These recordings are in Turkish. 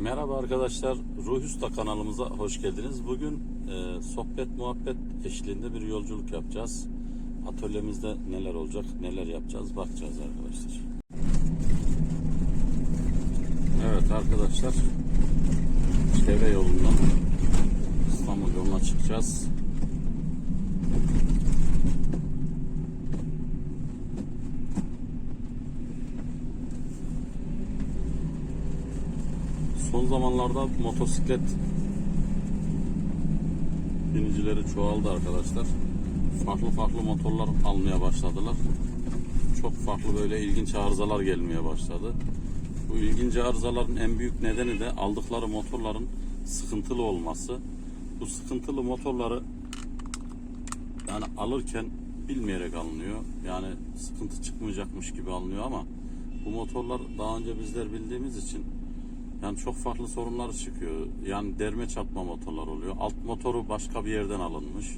Merhaba arkadaşlar, Ruh Usta kanalımıza hoş geldiniz. Bugün e, sohbet muhabbet eşliğinde bir yolculuk yapacağız. Atölyemizde neler olacak, neler yapacağız bakacağız arkadaşlar. Evet arkadaşlar, çevre yolundan İstanbul yoluna çıkacağız. Son zamanlarda motosiklet binicileri çoğaldı arkadaşlar. Farklı farklı motorlar almaya başladılar. Çok farklı böyle ilginç arızalar gelmeye başladı. Bu ilginç arızaların en büyük nedeni de aldıkları motorların sıkıntılı olması. Bu sıkıntılı motorları yani alırken bilmeyerek alınıyor. Yani sıkıntı çıkmayacakmış gibi alınıyor ama bu motorlar daha önce bizler bildiğimiz için yani çok farklı sorunlar çıkıyor. Yani derme çatma motorlar oluyor. Alt motoru başka bir yerden alınmış.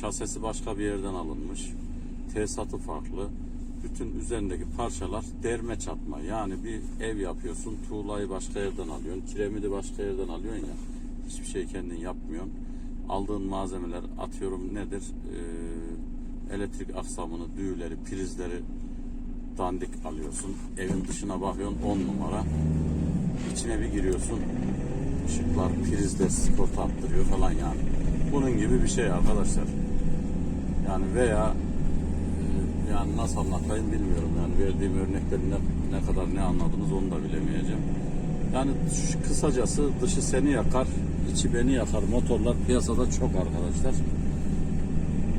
Şasesi başka bir yerden alınmış. Tesisatı farklı. Bütün üzerindeki parçalar derme çatma. Yani bir ev yapıyorsun, tuğlayı başka yerden alıyorsun, kiremidi başka yerden alıyorsun ya. Hiçbir şey kendin yapmıyorsun. Aldığın malzemeler atıyorum nedir? Ee, elektrik aksamını, düğüleri, prizleri dandik alıyorsun. Evin dışına bakıyorsun 10 numara. İçine bir giriyorsun. Işıklar prizde sigorta attırıyor falan yani. Bunun gibi bir şey arkadaşlar. Yani veya e, yani nasıl anlatayım bilmiyorum. Yani verdiğim örneklerin ne, ne kadar ne anladınız onu da bilemeyeceğim. Yani kısacası dışı seni yakar, içi beni yakar motorlar piyasada çok arkadaşlar.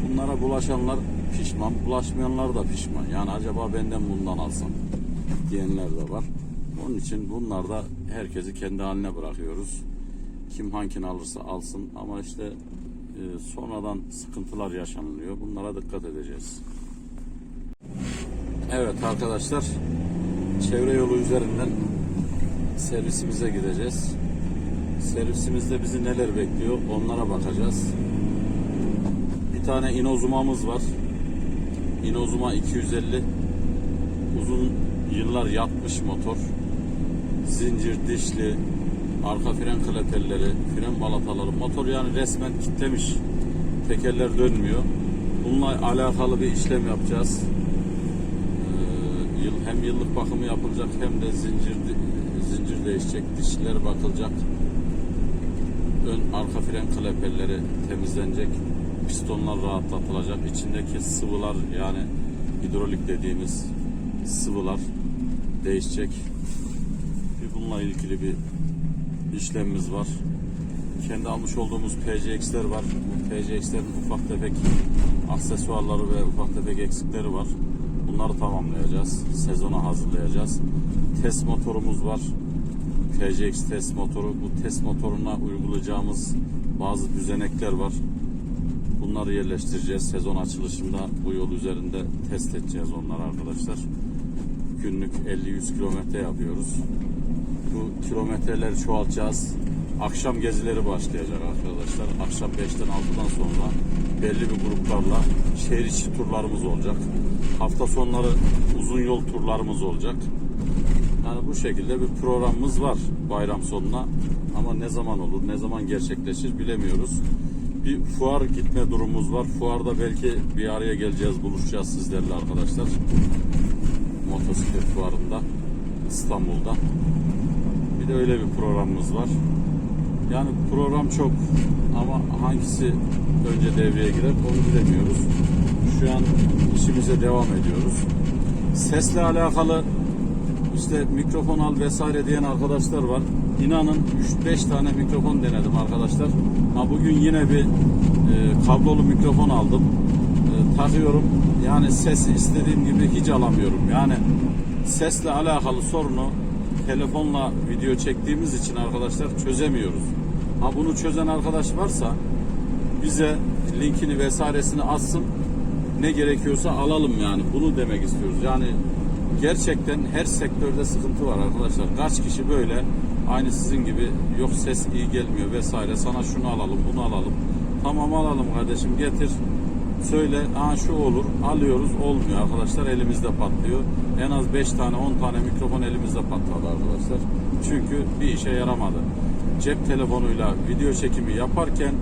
Bunlara bulaşanlar pişman, bulaşmayanlar da pişman. Yani acaba benden bundan alsam diyenler de var. Onun için bunlar da herkesi kendi haline bırakıyoruz. Kim hangini alırsa alsın ama işte e, sonradan sıkıntılar yaşanılıyor. Bunlara dikkat edeceğiz. Evet arkadaşlar çevre yolu üzerinden servisimize gideceğiz. Servisimizde bizi neler bekliyor onlara bakacağız. Bir tane inozumamız var. Inozuma 250 uzun yıllar yatmış motor. Zincir, dişli, arka fren kleperleri, fren balataları, motor yani resmen kitlemiş. Tekerler dönmüyor. Bununla alakalı bir işlem yapacağız. Ee, yıl, hem yıllık bakımı yapılacak hem de zincir zincir değişecek, dişler bakılacak. Ön arka fren kleperleri temizlenecek. Pistonlar rahatlatılacak. İçindeki sıvılar yani hidrolik dediğimiz sıvılar değişecek. Bununla ilgili bir işlemimiz var. Kendi almış olduğumuz PCX'ler var. Bu PCX'lerin ufak tefek aksesuarları ve ufak tefek eksikleri var. Bunları tamamlayacağız. Sezona hazırlayacağız. Test motorumuz var. PCX test motoru. Bu test motoruna uygulayacağımız bazı düzenekler var. Bunları yerleştireceğiz. Sezon açılışında bu yol üzerinde test edeceğiz onları arkadaşlar. Günlük 50-100 kilometre yapıyoruz. Bu kilometreleri çoğaltacağız. Akşam gezileri başlayacak arkadaşlar. Akşam 5'ten 6'dan sonra belli bir gruplarla şehir içi turlarımız olacak. Hafta sonları uzun yol turlarımız olacak. Yani bu şekilde bir programımız var bayram sonuna. Ama ne zaman olur, ne zaman gerçekleşir bilemiyoruz. Bir fuar gitme durumumuz var. Fuarda belki bir araya geleceğiz, buluşacağız sizlerle arkadaşlar. Motosiklet fuarında İstanbul'da. Bir de öyle bir programımız var. Yani program çok ama hangisi önce devreye girer onu bilemiyoruz. Şu an işimize devam ediyoruz. Sesle alakalı işte mikrofon al vesaire diyen arkadaşlar var. İnanın 3-5 tane mikrofon denedim arkadaşlar. Ha bugün yine bir e, kablolu mikrofon aldım. E, takıyorum. Yani sesi istediğim gibi hiç alamıyorum. Yani sesle alakalı sorunu telefonla video çektiğimiz için arkadaşlar çözemiyoruz. Ha bunu çözen arkadaş varsa bize linkini vesairesini atsın. Ne gerekiyorsa alalım yani. Bunu demek istiyoruz. Yani gerçekten her sektörde sıkıntı var arkadaşlar. Kaç kişi böyle aynı sizin gibi yok ses iyi gelmiyor vesaire sana şunu alalım bunu alalım. Tamam alalım kardeşim getir söyle Aa, şu olur alıyoruz olmuyor arkadaşlar elimizde patlıyor. En az 5 tane 10 tane mikrofon elimizde patladı arkadaşlar. Çünkü bir işe yaramadı. Cep telefonuyla video çekimi yaparken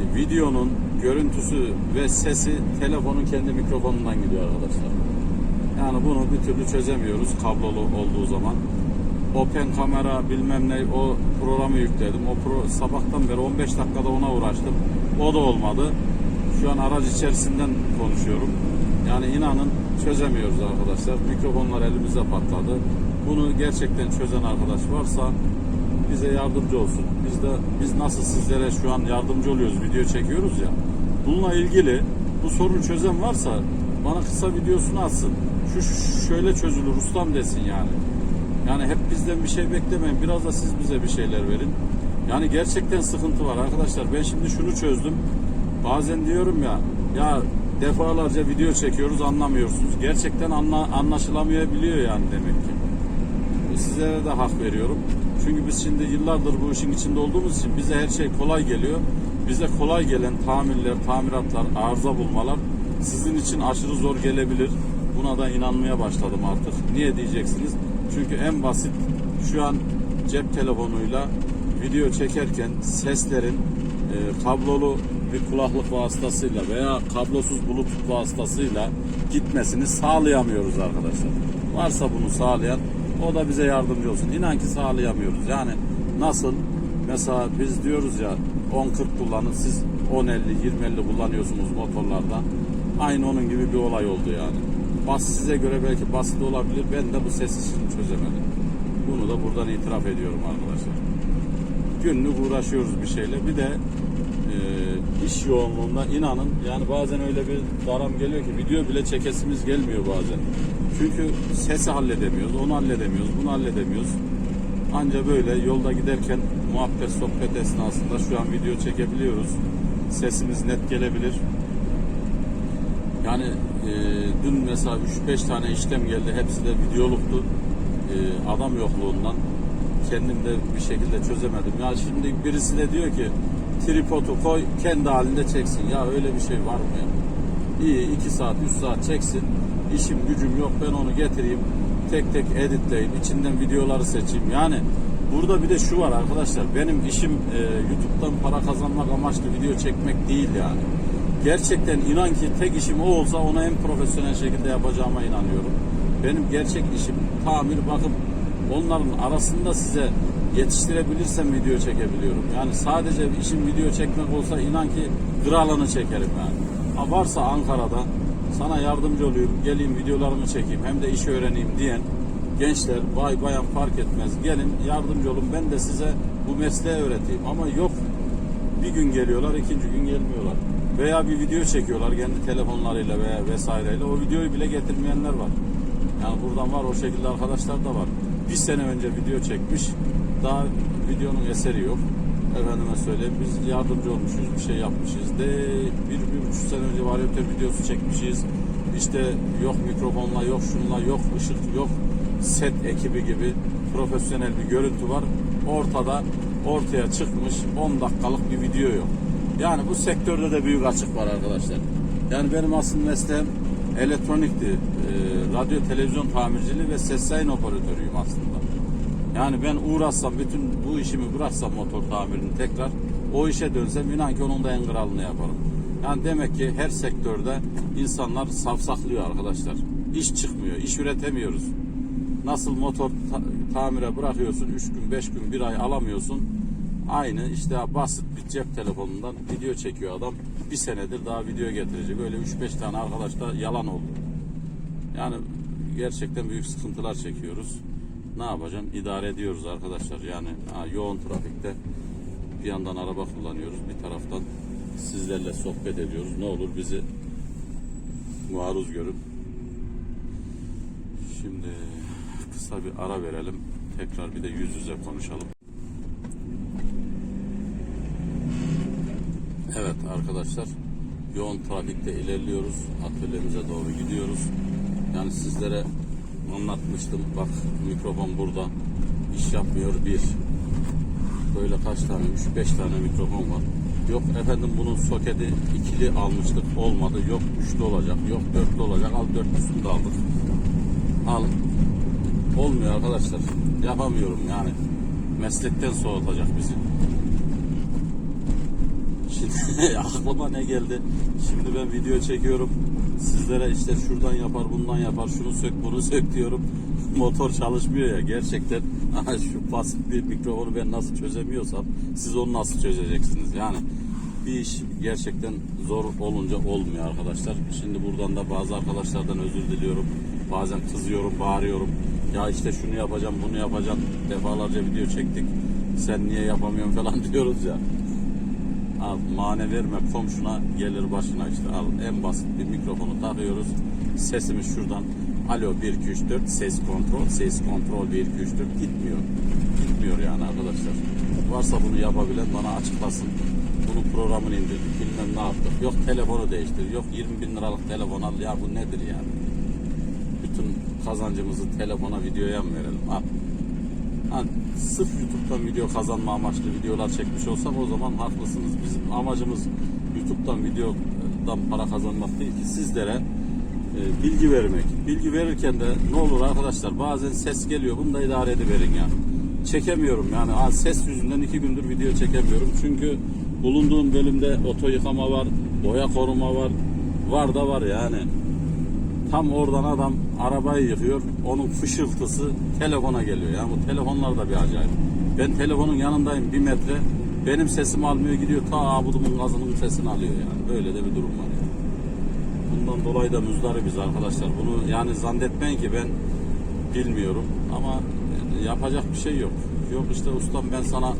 e, videonun görüntüsü ve sesi telefonun kendi mikrofonundan gidiyor arkadaşlar. Yani bunu bir türlü çözemiyoruz kablolu olduğu zaman. Open kamera bilmem ne o programı yükledim. O pro, sabahtan beri 15 dakikada ona uğraştım. O da olmadı. Şu an araç içerisinden konuşuyorum. Yani inanın çözemiyoruz arkadaşlar. Mikrofonlar elimize patladı. Bunu gerçekten çözen arkadaş varsa bize yardımcı olsun. Biz de biz nasıl sizlere şu an yardımcı oluyoruz, video çekiyoruz ya. Bununla ilgili bu sorunu çözen varsa bana kısa videosunu atsın. Şu, şu şöyle çözülür ustam desin yani. Yani hep bizden bir şey beklemeyin. Biraz da siz bize bir şeyler verin. Yani gerçekten sıkıntı var arkadaşlar. Ben şimdi şunu çözdüm. Bazen diyorum ya ya defalarca video çekiyoruz anlamıyorsunuz. Gerçekten anla, anlaşılamayabiliyor yani demek ki. Sizlere de hak veriyorum. Çünkü biz şimdi yıllardır bu işin içinde olduğumuz için bize her şey kolay geliyor. Bize kolay gelen tamirler, tamiratlar, arıza bulmalar sizin için aşırı zor gelebilir. Buna da inanmaya başladım artık. Niye diyeceksiniz? Çünkü en basit şu an cep telefonuyla video çekerken seslerin e, kablolu bir kulaklık vasıtasıyla veya kablosuz bluetooth vasıtasıyla gitmesini sağlayamıyoruz arkadaşlar. Varsa bunu sağlayan o da bize yardımcı olsun. İnan ki sağlayamıyoruz. Yani nasıl mesela biz diyoruz ya 10-40 kullanın siz 10-50 20-50 kullanıyorsunuz motorlarda. Aynı onun gibi bir olay oldu yani. Bas size göre belki basit olabilir. Ben de bu ses işini çözemedim. Bunu da buradan itiraf ediyorum arkadaşlar. Günlük uğraşıyoruz bir şeyle. Bir de iş yoğunluğunda inanın yani bazen öyle bir daram geliyor ki video bile çekesimiz gelmiyor bazen. Çünkü sesi halledemiyoruz, onu halledemiyoruz, bunu halledemiyoruz. Anca böyle yolda giderken muhabbet sohbet esnasında şu an video çekebiliyoruz. Sesimiz net gelebilir. Yani e, dün mesela 3-5 tane işlem geldi. Hepsi de videoluktu. E, adam yokluğundan kendim de bir şekilde çözemedim. Ya şimdi birisi de diyor ki tripodu koy kendi halinde çeksin. Ya öyle bir şey var mı ya? İyi 2 saat 3 saat çeksin. İşim gücüm yok ben onu getireyim. Tek tek editleyip içinden videoları seçeyim. Yani burada bir de şu var arkadaşlar. Benim işim e, YouTube'dan para kazanmak amaçlı video çekmek değil yani. Gerçekten inan ki tek işim o olsa ona en profesyonel şekilde yapacağıma inanıyorum. Benim gerçek işim tamir bakım. Onların arasında size yetiştirebilirsem video çekebiliyorum. Yani sadece işim video çekmek olsa inan ki kralını çekerim yani. Varsa Ankara'da sana yardımcı olayım, geleyim videolarımı çekeyim hem de iş öğreneyim diyen gençler, bay bayan fark etmez. Gelin yardımcı olun ben de size bu mesleği öğreteyim. Ama yok bir gün geliyorlar, ikinci gün gelmiyorlar. Veya bir video çekiyorlar kendi telefonlarıyla veya vesaireyle. O videoyu bile getirmeyenler var. Yani buradan var o şekilde arkadaşlar da var. Bir sene önce video çekmiş. Daha videonun eseri yok. Efendime söyleyeyim biz yardımcı olmuşuz, bir şey yapmışız. De bir, bir buçuk sene önce varyatör videosu çekmişiz. İşte yok mikrofonla, yok şunla, yok ışık, yok set ekibi gibi profesyonel bir görüntü var. Ortada ortaya çıkmış 10 dakikalık bir video yok. Yani bu sektörde de büyük açık var arkadaşlar. Yani benim aslında mesleğim elektronikti. Ee, radyo, televizyon tamirciliği ve ses yayın operatörüyüm aslında. Yani ben uğraşsam, bütün bu işimi bıraksam motor tamirini tekrar o işe dönsem inan ki onun da en kralını yaparım. Yani demek ki her sektörde insanlar savsaklıyor arkadaşlar. İş çıkmıyor, iş üretemiyoruz. Nasıl motor ta- tamire bırakıyorsun 3 gün, 5 gün, 1 ay alamıyorsun. Aynı işte basit bir cep telefonundan video çekiyor adam. Bir senedir daha video getirecek. Böyle 3-5 tane arkadaş da yalan oldu. Yani gerçekten büyük sıkıntılar çekiyoruz. Ne yapacağım? İdare ediyoruz arkadaşlar. Yani ha, yoğun trafikte bir yandan araba kullanıyoruz. Bir taraftan sizlerle sohbet ediyoruz. Ne olur bizi maruz görün. Şimdi kısa bir ara verelim. Tekrar bir de yüz yüze konuşalım. Evet arkadaşlar yoğun trafikte ilerliyoruz. Atölyemize doğru gidiyoruz. Yani sizlere anlatmıştım. Bak mikrofon burada. İş yapmıyor bir. Böyle kaç tane? 3-5 tane mikrofon var. Yok efendim bunun soketi ikili almıştık. Olmadı. Yok üçlü olacak. Yok dörtlü olacak. Al dörtlüsünü de aldık. Al. olmuyor arkadaşlar. Yapamıyorum yani. Meslekten soğutacak bizi. Şimdi aklıma ne geldi? Şimdi ben video çekiyorum. Sizlere işte şuradan yapar, bundan yapar, şunu sök, bunu sök diyorum. Motor çalışmıyor ya gerçekten. Şu basit bir mikrofonu ben nasıl çözemiyorsam siz onu nasıl çözeceksiniz? Yani bir iş gerçekten zor olunca olmuyor arkadaşlar. Şimdi buradan da bazı arkadaşlardan özür diliyorum. Bazen kızıyorum, bağırıyorum. Ya işte şunu yapacağım, bunu yapacağım. Defalarca video çektik. Sen niye yapamıyorsun falan diyoruz ya. Al mane verme komşuna gelir başına işte al en basit bir mikrofonu takıyoruz. Sesimiz şuradan alo 1 2 3 4 ses kontrol ses kontrol 1 2 3 4 gitmiyor. Gitmiyor yani arkadaşlar. Varsa bunu yapabilen bana açıklasın. Bunun programını indirdik bilmem ne yaptık. Yok telefonu değiştir. Yok 20 bin liralık telefon al ya bu nedir yani. Bütün kazancımızı telefona videoya mı verelim? Al. Ha, sırf YouTube'dan video kazanma amaçlı videolar çekmiş olsak o zaman haklısınız. Bizim amacımız YouTube'dan videodan para kazanmak değil ki sizlere e, bilgi vermek. Bilgi verirken de ne olur arkadaşlar bazen ses geliyor bunu da idare ediverin ya. Çekemiyorum yani ha, ses yüzünden iki gündür video çekemiyorum. Çünkü bulunduğum bölümde oto yıkama var, boya koruma var. Var da var yani. Tam oradan adam arabayı yıkıyor. Onun fışıltısı telefona geliyor. Yani bu telefonlar da bir acayip. Ben telefonun yanındayım bir metre. Benim sesimi almıyor gidiyor. Ta abudumun gazının sesini alıyor yani. Böyle de bir durum var yani. Bundan dolayı da müzdaribiz arkadaşlar. Bunu yani zannetmeyin ki ben bilmiyorum. Ama yapacak bir şey yok. Yok işte ustam ben sana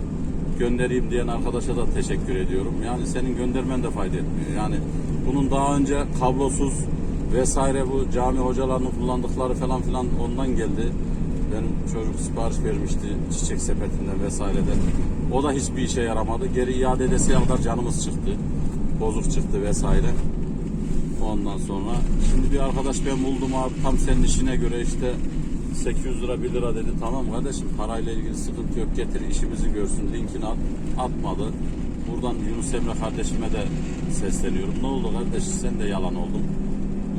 göndereyim diyen arkadaşa da teşekkür ediyorum. Yani senin göndermen de fayda etmiyor. Yani bunun daha önce kablosuz vesaire bu cami hocalarının kullandıkları falan filan ondan geldi. Benim çocuk sipariş vermişti çiçek sepetinden vesaireden. O da hiçbir işe yaramadı. Geri iade edesiye kadar canımız çıktı. Bozuk çıktı vesaire. Ondan sonra şimdi bir arkadaş ben buldum abi tam senin işine göre işte 800 lira 1 lira dedi. Tamam kardeşim parayla ilgili sıkıntı yok getir işimizi görsün linkini at. Atmadı. Buradan Yunus Emre kardeşime de sesleniyorum. Ne oldu kardeş sen de yalan oldun.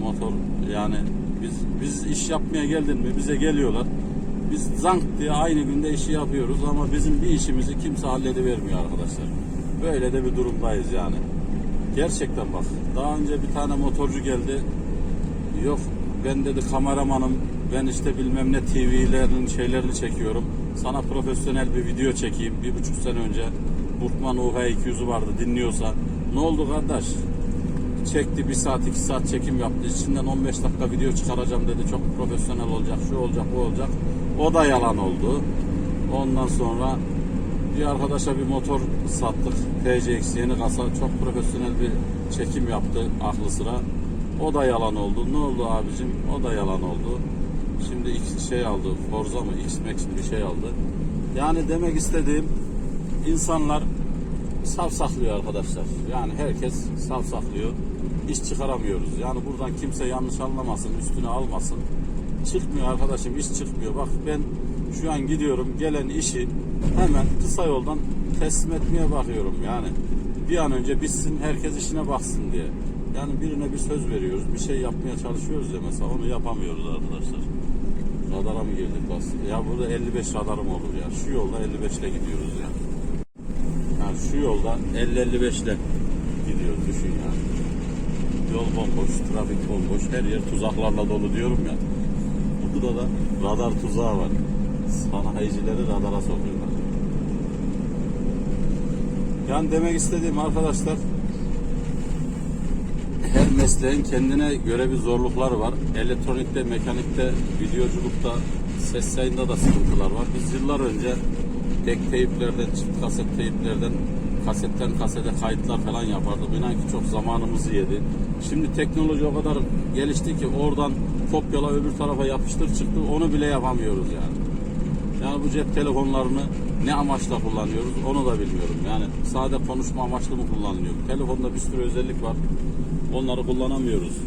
Motor yani biz biz iş yapmaya geldin mi bize geliyorlar. Biz zank diye aynı günde işi yapıyoruz ama bizim bir işimizi kimse halledivermiyor arkadaşlar. Böyle de bir durumdayız yani. Gerçekten bak. Daha önce bir tane motorcu geldi. Yok ben dedi kameramanım. Ben işte bilmem ne TV'lerin şeylerini çekiyorum. Sana profesyonel bir video çekeyim. Bir buçuk sene önce Burkman UH200'ü vardı dinliyorsa. Ne oldu kardeş? Çekti bir saat iki saat çekim yaptı. İçinden 15 dakika video çıkaracağım dedi. Çok profesyonel olacak. Şu olacak bu olacak. O da yalan oldu. Ondan sonra bir arkadaşa bir motor sattık. TCX yeni kasa çok profesyonel bir çekim yaptı aklı sıra. O da yalan oldu. Ne oldu abicim? O da yalan oldu. Şimdi X şey aldı. Forza mı? X-Max bir şey aldı. Yani demek istediğim insanlar savsaklıyor arkadaşlar. Yani herkes savsaklıyor. İş çıkaramıyoruz. Yani buradan kimse yanlış anlamasın, üstüne almasın. Çıkmıyor arkadaşım, iş çıkmıyor. Bak ben şu an gidiyorum, gelen işi hemen kısa yoldan teslim etmeye bakıyorum yani. Bir an önce bitsin, herkes işine baksın diye. Yani birine bir söz veriyoruz, bir şey yapmaya çalışıyoruz ya mesela onu yapamıyoruz arkadaşlar. Radara mı girdik bas? Ya burada 55 radarım olur ya. Şu yolda 55 ile gidiyoruz ya. Şu yolda 50-55 ile gidiyoruz düşün yani. Yol bomboş, trafik bomboş, her yer tuzaklarla dolu diyorum ya. Burada da radar tuzağı var. Sanayicileri radara sokuyorlar. Yani demek istediğim arkadaşlar her mesleğin kendine göre bir zorlukları var. Elektronikte, mekanikte, videoculukta, ses yayında da sıkıntılar var. Biz yıllar önce tek teyplerden, çift kaset teyplerden, kasetten kasete kayıtlar falan yapardık. İnan ki çok zamanımızı yedi. Şimdi teknoloji o kadar gelişti ki oradan kopyala öbür tarafa yapıştır çıktı onu bile yapamıyoruz yani. Yani bu cep telefonlarını ne amaçla kullanıyoruz onu da bilmiyorum. Yani sade konuşma amaçlı mı kullanılıyor? Telefonda bir sürü özellik var. Onları kullanamıyoruz.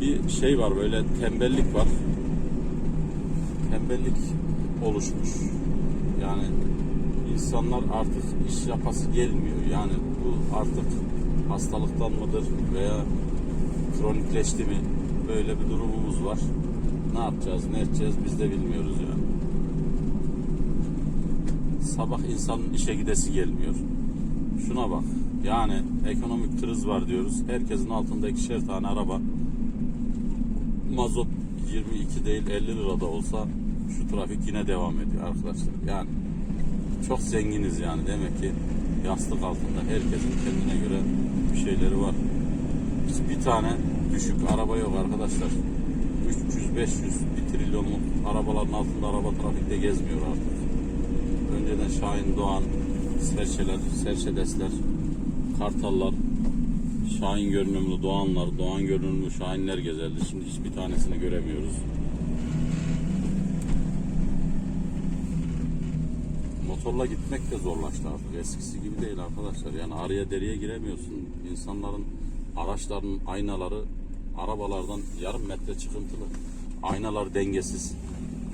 Bir şey var böyle tembellik var. Tembellik oluşmuş. Yani insanlar artık iş yapası gelmiyor. Yani bu artık hastalıktan mıdır veya kronikleşti mi böyle bir durumumuz var. Ne yapacağız, ne edeceğiz biz de bilmiyoruz yani. Sabah insanın işe gidesi gelmiyor. Şuna bak. Yani ekonomik kriz var diyoruz. Herkesin altında ikişer tane araba. Mazot 22 değil 50 lirada olsa şu trafik yine devam ediyor arkadaşlar. Yani çok zenginiz yani demek ki yastık altında herkesin kendine göre bir şeyleri var. Biz bir tane düşük araba yok arkadaşlar. 300-500 bir trilyonluk arabaların altında araba trafikte gezmiyor artık. Önceden Şahin Doğan, Serçeler, Serçedesler, Kartallar, Şahin görünümlü Doğanlar, Doğan görünümlü Şahinler gezerdi. Şimdi hiçbir tanesini göremiyoruz. Motorla gitmek de zorlaştı artık. Eskisi gibi değil arkadaşlar. Yani araya deriye giremiyorsun. İnsanların araçların aynaları arabalardan yarım metre çıkıntılı. Aynalar dengesiz.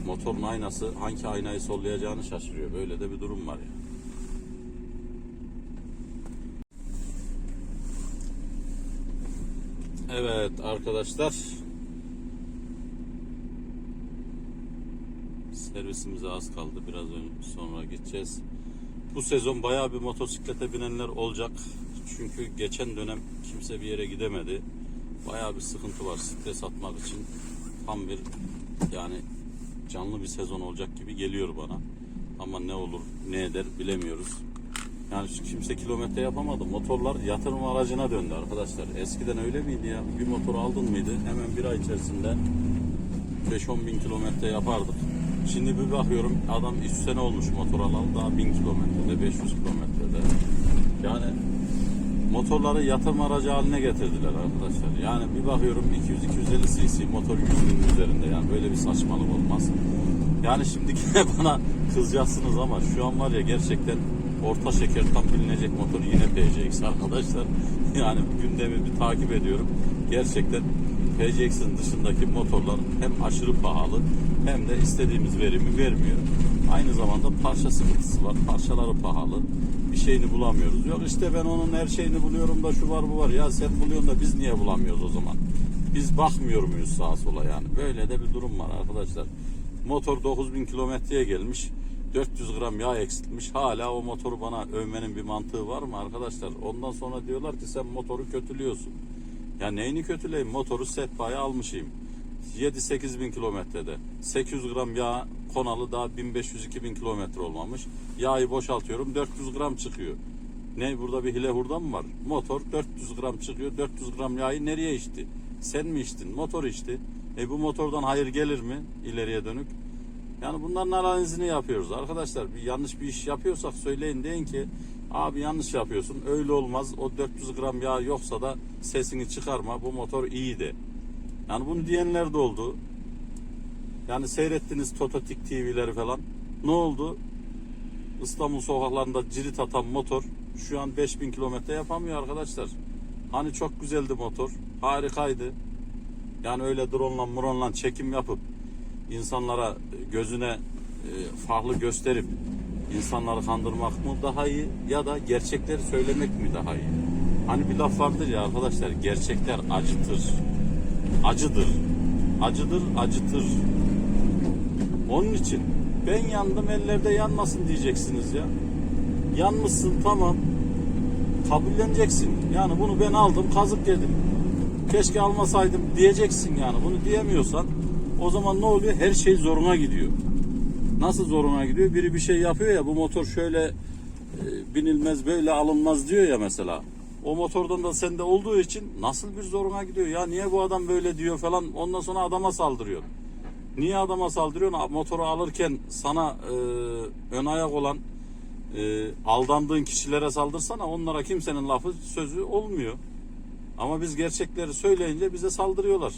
Motorun aynası hangi aynayı sollayacağını şaşırıyor. Böyle de bir durum var ya. Evet arkadaşlar. Servisimize az kaldı. Biraz sonra gideceğiz. Bu sezon bayağı bir motosiklete binenler olacak. Çünkü geçen dönem kimse bir yere gidemedi. Bayağı bir sıkıntı var stres atmak için. Tam bir yani canlı bir sezon olacak gibi geliyor bana. Ama ne olur ne eder bilemiyoruz. Yani kimse kilometre yapamadı. Motorlar yatırım aracına döndü arkadaşlar. Eskiden öyle miydi ya? Bir motor aldın mıydı? Hemen bir ay içerisinde 5-10 bin kilometre yapardık. Şimdi bir bakıyorum adam 3 sene olmuş motor alalı daha 1000 kilometrede 500 kilometrede. Yani motorları yatırım aracı haline getirdiler arkadaşlar. Yani bir bakıyorum 200-250 cc motor 100 bin üzerinde yani böyle bir saçmalık olmaz. Yani şimdi bana kızacaksınız ama şu an var ya gerçekten orta şeker tam bilinecek motor yine PCX arkadaşlar. Yani gündemi bir takip ediyorum. Gerçekten PCX'in dışındaki motorlar hem aşırı pahalı hem de istediğimiz verimi vermiyor. Aynı zamanda parça sıkıntısı var. Parçaları pahalı. Bir şeyini bulamıyoruz. Yok işte ben onun her şeyini buluyorum da şu var bu var. Ya sen buluyorsun da biz niye bulamıyoruz o zaman? Biz bakmıyor muyuz sağa sola yani? Böyle de bir durum var arkadaşlar. Motor 9000 kilometreye gelmiş. 400 gram yağ eksiltmiş. Hala o motoru bana övmenin bir mantığı var mı arkadaşlar? Ondan sonra diyorlar ki sen motoru kötülüyorsun. Ya neyini kötüleyim? Motoru sehpaya almışım. 7-8 bin kilometrede. 800 gram yağ konalı daha 1500-2000 kilometre olmamış. Yağı boşaltıyorum 400 gram çıkıyor. Ne burada bir hile hurda mı var? Motor 400 gram çıkıyor. 400 gram yağı nereye içti? Sen mi içtin? Motor içti. E bu motordan hayır gelir mi ileriye dönük? Yani bunların analizini yapıyoruz arkadaşlar. Bir yanlış bir iş yapıyorsak söyleyin deyin ki abi yanlış yapıyorsun. Öyle olmaz. O 400 gram yağ yoksa da sesini çıkarma. Bu motor iyi de. Yani bunu diyenler de oldu. Yani seyrettiniz Tototik TV'leri falan. Ne oldu? İstanbul sokaklarında cirit atan motor şu an 5000 kilometre yapamıyor arkadaşlar. Hani çok güzeldi motor. Harikaydı. Yani öyle drone'la muronla çekim yapıp insanlara gözüne e, farklı gösterip insanları kandırmak mı daha iyi ya da gerçekleri söylemek mi daha iyi? Hani bir laf vardır ya arkadaşlar gerçekler acıtır. Acıdır. Acıdır, acıtır. Onun için ben yandım ellerde yanmasın diyeceksiniz ya. Yanmışsın tamam. Kabulleneceksin. Yani bunu ben aldım kazık yedim. Keşke almasaydım diyeceksin yani. Bunu diyemiyorsan o zaman ne oluyor? Her şey zoruna gidiyor. Nasıl zoruna gidiyor? Biri bir şey yapıyor ya bu motor şöyle e, binilmez böyle alınmaz diyor ya mesela. O motordan da sende olduğu için nasıl bir zoruna gidiyor? Ya niye bu adam böyle diyor falan ondan sonra adama saldırıyor. Niye adama saldırıyorsun? Motoru alırken sana e, ön ayak olan e, aldandığın kişilere saldırsana onlara kimsenin lafı sözü olmuyor. Ama biz gerçekleri söyleyince bize saldırıyorlar.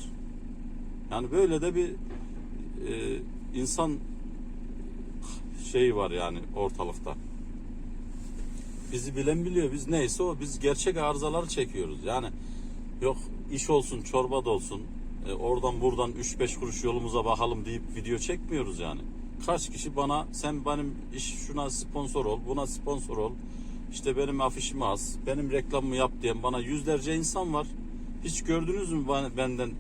Yani böyle de bir e, insan şeyi var yani ortalıkta. Bizi bilen biliyor. Biz neyse o. Biz gerçek arızaları çekiyoruz. Yani yok iş olsun, çorba da olsun. e, oradan buradan 3-5 kuruş yolumuza bakalım deyip video çekmiyoruz yani. Kaç kişi bana sen benim iş şuna sponsor ol, buna sponsor ol. İşte benim afişimi az, benim reklamımı yap diyen bana yüzlerce insan var. Hiç gördünüz mü benden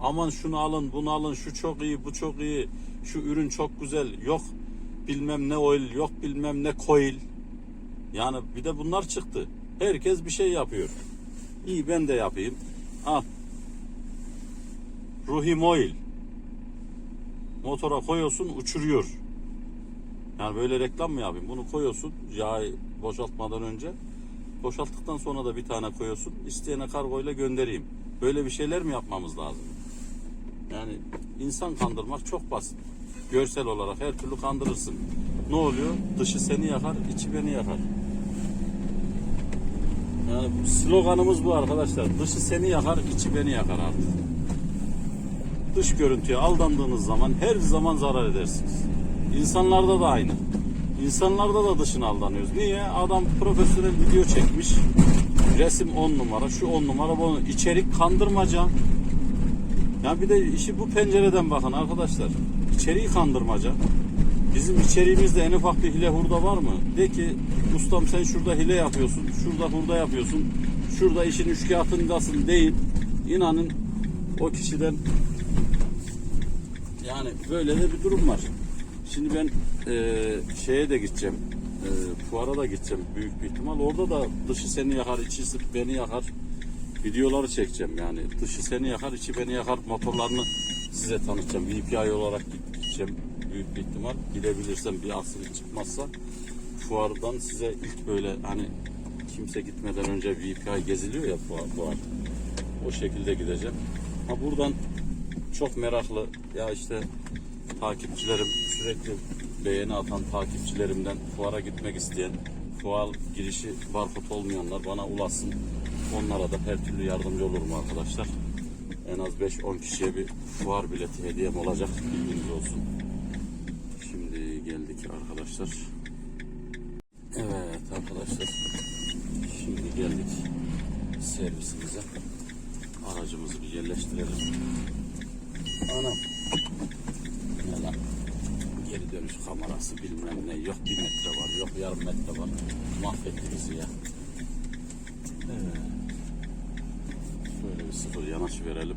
Aman şunu alın, bunu alın, şu çok iyi, bu çok iyi, şu ürün çok güzel. Yok bilmem ne oil, yok bilmem ne coil. Yani bir de bunlar çıktı. Herkes bir şey yapıyor. İyi ben de yapayım. Al. Ruhim oil. Motora koyuyorsun uçuruyor. Yani böyle reklam mı yapayım? Bunu koyuyorsun yağı boşaltmadan önce. Boşalttıktan sonra da bir tane koyuyorsun. İsteyene kargoyla göndereyim. Böyle bir şeyler mi yapmamız lazım? Yani insan kandırmak çok basit. Görsel olarak her türlü kandırırsın. Ne oluyor? Dışı seni yakar, içi beni yakar. Sloganımız bu arkadaşlar. Dışı seni yakar, içi beni yakar artık. Dış görüntüye aldandığınız zaman her zaman zarar edersiniz. İnsanlarda da aynı. İnsanlarda da dışına aldanıyoruz. Niye? Adam profesyonel video çekmiş. Resim 10 numara, şu 10 numara, bu içerik kandırmaca. Ya bir de işi bu pencereden bakın arkadaşlar. İçeriği kandırmaca. Bizim içeriğimizde en ufak bir hile hurda var mı? De ki ustam sen şurada hile yapıyorsun, şurada hurda yapıyorsun, şurada işin üçkağıtındasın deyip inanın o kişiden yani böyle de bir durum var. Şimdi ben eee, şeye de gideceğim. eee, fuara da gideceğim büyük bir ihtimal. Orada da dışı seni yakar, içi beni yakar. Videoları çekeceğim yani. Dışı seni yakar, içi beni yakar motorlarını size tanıtacağım. VPI olarak gideceğim büyük bir ihtimal. Gidebilirsem bir aksilik çıkmazsa fuardan size ilk böyle hani kimse gitmeden önce VPI geziliyor ya fuar, fuar. O şekilde gideceğim. Ha buradan çok meraklı ya işte takipçilerim sürekli beğeni atan takipçilerimden fuara gitmek isteyen fuar girişi barkod olmayanlar bana ulaşsın. Onlara da her türlü yardımcı olurum arkadaşlar. En az 5-10 kişiye bir fuar bileti hediyem olacak. Bilginiz olsun. Geldik arkadaşlar. Evet arkadaşlar. Şimdi geldik servisimize. Aracımızı bir yerleştirelim. Anam. Ne lan? Geri dönüş kamerası bilmem ne. Yok bir metre var, yok yarım metre var. Mahvetti bizi ya. Evet. Şöyle bir sıfır yanaş verelim.